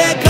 let go.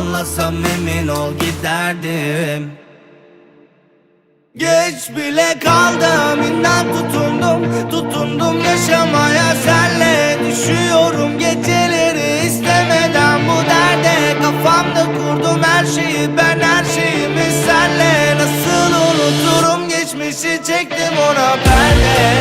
Anlasam emin ol giderdim. Geç bile kaldım inan tutundum Tutundum yaşamaya. Senle Düşüyorum geceleri istemeden bu derde. Kafamda kurdum her şeyi ben her şeyimi. Senle Nasıl unuturum geçmişi çektim ona perde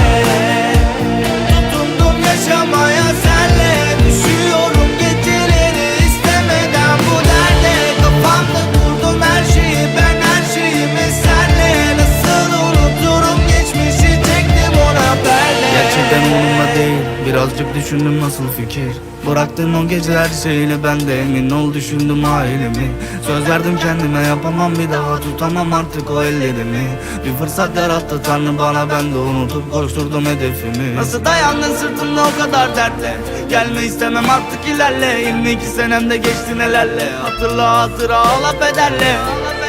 düşündüm nasıl fikir? Bıraktın o gece her şeyle ben de emin ol düşündüm ailemi. Söz verdim kendime yapamam bir daha tutamam artık o ellerimi. Bir fırsat yarattı tanrı bana ben de unutup koşturdum hedefimi. Nasıl dayandın sırtımda o kadar dertle? Gelme istemem artık ilerle. 22 senemde geçti nelerle? Hatırla hatıra ağla pederle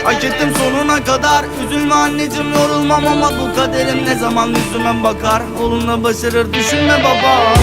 Hak ettim sonuna kadar. Üzülme anneciğim yorulmam ama bu kaderim ne zaman yüzüme bakar? Olunla başarır düşünme baba